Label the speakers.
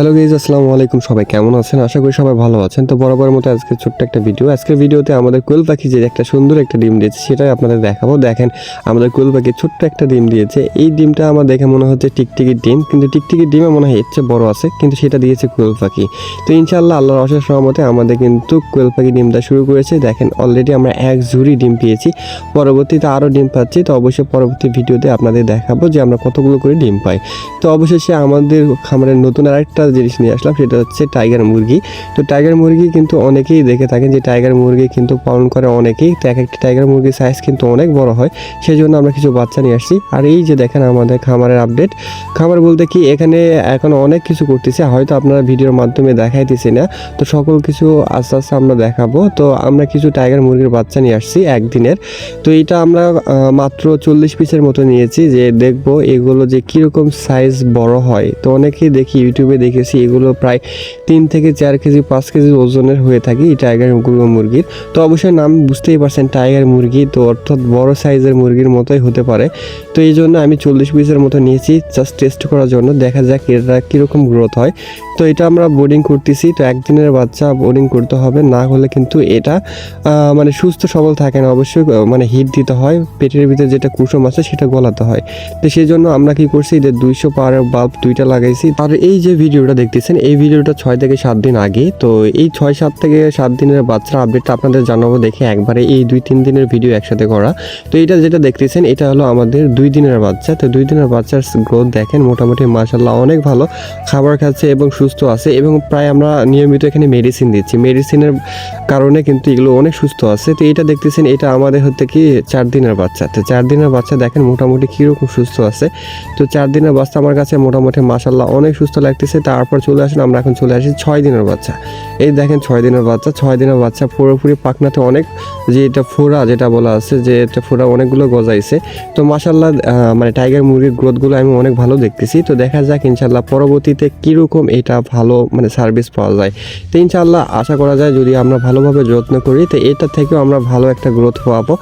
Speaker 1: Hello gauge আসসালামু আলাইকুম। সবাই কেমন আছেন? আশা করি সবাই ভালো আছেন। তো বরাবর মতো আজকে ছোট্ট একটা ভিডিও আজকের ভিডিওতে আমাদের কোয়েল পাখি যে একটা সুন্দর একটা ডিম দিয়েছে, সেটাই আপনাদের দেখাবো। দেখেন, আমাদের কোয়েল পাখি ছোট্ট একটা ডিম দিয়েছে। এই ডিমটা আমার দেখে মনে হচ্ছে টিকটিকির ডিম, কিন্তু টিকটিকির ডিমে মনে হয় এর চেয়ে বড় আছে, কিন্তু সেটা দিয়েছে কোয়েল পাখি। তো ইনশাল্লাহ আল্লাহর অশেষ সহমতে আমাদের কিন্তু কোয়েল পাখি ডিমটা শুরু করেছে। দেখেন অলরেডি আমরা এক ঝুড়ি ডিম পেয়েছি। পরবর্তীতে আরও ডিম পাচ্ছি। তো অবশ্যই পরবর্তী ভিডিওতে আপনাদের দেখাবো যে আমরা কতগুলো করে ডিম পাই। তো অবশেষে আমাদের খামারের নতুন আরেকটা জিনিস নিয়ে আসলাম, সেটা হচ্ছে টাইগার মুরগি। তো টাইগার মুরগি কিন্তু অনেকেই দেখে থাকেন যে টাইগার মুরগি কিন্তু পালন করে অনেকেই, তো এক একটা টাইগার মুরগির সাইজ কিন্তু অনেক বড় হয় সেই জন্য আমরা কিছু বাচ্চা নিয়ে আসছি। আর এই যে দেখেন আমাদের খামারের আপডেট খামার বলতে কি এখানে এখন অনেক কিছু করতেছে, হয়তো আপনারা ভিডিওর মাধ্যমে দেখাইতেছি না, তো সকল কিছু আস্তে আস্তে আমরা দেখাবো। তো আমরা কিছু টাইগার মুরগির বাচ্চা নিয়ে আসছি একদিনের। তো এটা আমরা মাত্র চল্লিশ পিসের মতো নিয়েছি, যে দেখব এগুলো যে কীরকম সাইজ বড় হয়। তো অনেকেই দেখি, ইউটিউবে দেখেছি এগুলো প্রায় তিন থেকে চার কেজি, পাঁচ কেজি ওজনের হয়ে থাকে এই টাইগার মুরগির। তো অবশ্যই নাম বুঝতেই পারছেন, টাইগার মুরগি, তো অর্থাৎ বড় সাইজের মুরগির মতোই হতে পারে। তো এই জন্য আমি চল্লিশ পিসের মতো নিয়েছি জাস্ট টেস্ট করার জন্য। দেখা যাক এটা কীরকম গ্রোথ হয়। তো এটা আমরা বোর্ডিং করতেছি, তো একদিনের বাচ্চা বোর্ডিং করতে হবে, না হলে কিন্তু এটা মানে সুস্থ সবল থাকে না। অবশ্যই মানে হিট দিতে হয়, পেটের ভিতরে যেটা কুসুম আছে সেটা গলাতে হয়। তো সেই জন্য আমরা কি করছি, যে দুইশো পার বাল্ব দুইটা লাগাইছি। আর এই যে ভিডিওটা দেখতেছেন, এই ভিডিওটা ছয় থেকে সাত দিন আগে। তো এই ছয় সাত থেকে সাত দিনের বাচ্চার আপডেটটা আপনাদের জানাব, দেখে একবারে এই দুই তিন দিনের ভিডিও একসাথে করা। তো এটা যেটা দেখতেছেন, এটা হলো আমাদের দুই দিনের বাচ্চা। তো দুই দিনের বাচ্চার গ্রোথ দেখেন, মোটামুটি মাসাল্লাহ অনেক ভালো। খাবার খাচ্ছে এবং সুস্থ আছে এবং প্রায় আমরা নিয়মিত এখানে মেডিসিন দিচ্ছি। মেডিসিনের কারণে কিন্তু এগুলো অনেক সুস্থ আছে। তো এটা দেখতেছেন, এটা আমাদের হচ্ছে কি চার দিনের বাচ্চা। তো চার দিনের বাচ্চা দেখেন মোটামুটি কীরকম সুস্থ আছে। তো চার দিনের বাচ্চা আমার কাছে মোটামুটি মাসাল্লাহ অনেক সুস্থ লাগতেছে। তারপর চলে আসুন, আমরা এখন চলে আসি ছয় দিনের বাচ্চা। এই দেখেন ছয় দিনের বাচ্চা, ছয় দিনের বাচ্চা পুরোপুরি পাকনাতে অনেক যে এটা ফোড়া যেটা বলা আছে, যে এটা ফোড়া অনেকগুলো গজাইছে। তো মাসাল্লাহ মানে টাইগার মুরগির গ্রোথগুলো আমি অনেক ভালো দেখতেছি। তো দেখা যাক ইনশাল্লাহ পরবর্তীতে কীরকম এটা ভালো মানে সার্ভিস পাওয়া যায়। তো ইনশাল্লাহ আশা করা যায় যদি আমরা ভালোভাবে যত্ন করি, তো এটা থেকেও আমরা ভালো একটা গ্রোথ পাবো।